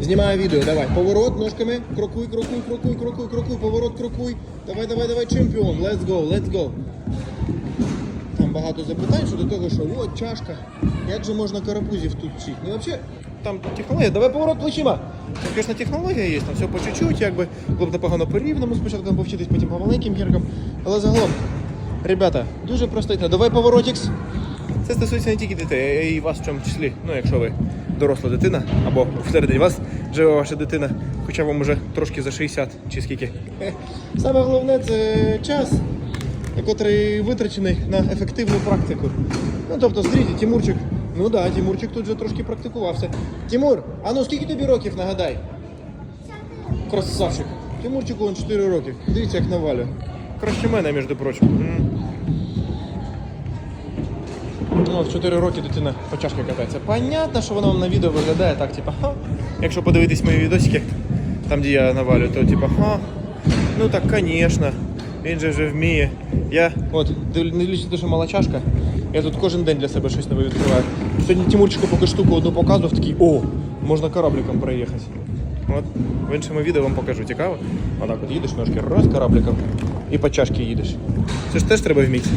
Знімаю відео, давай. Поворот ножками. Крокуй, крокуй, крокуй, крокуй, крокуй, поворот, крокуй. Давай, давай, давай, чемпіон. Let's go, let's go. Там багато запитань щодо того, що от чашка. Як же можна карапузів тут вчити? Ну взагалі, там технологія. Давай поворот плечима. Там, звісно, технологія є, там все по чуть-чуть, якби було б непогано по рівному спочатку повчитись, потім по маленьким гіркам. Але загалом, ребята, дуже простительно. Давай поворотікс. Це стосується не тільки дітей, а й вас в чому числі. Ну, якщо ви доросла дитина, або всередині вас живе ваша дитина, хоча вам уже трошки за 60 чи скільки. Саме головне це час, котрий витрачений на ефективну практику. Ну, тобто, смотрите, Тимурчик. Ну да, Тимурчик тут вже трошки практикувався. Тимур, а ну скільки тобі років нагадай? Красавчик. Тимурчику он 4 роки. Дивіться, як навалює. Краще мене, між прочим. Ну, в 4 роки дитина по чашки катається. Понятно, що воно вам на відео виглядає так, типа, ха. Якщо подивитись мої відосики, там, де я навалюю, то типа, ха. Ну так, звісно. Він же вже вміє. Я, от, не на те, мала чашка, я тут кожен день для себе щось нове відкриваю. Сьогодні Тимурчику поки штуку одну показував, такий, о, можна корабликом проїхати. От, в іншому відео вам покажу, цікаво. Отак от їдеш ножки раз корабликом і по чашки їдеш. Це ж теж треба вміти.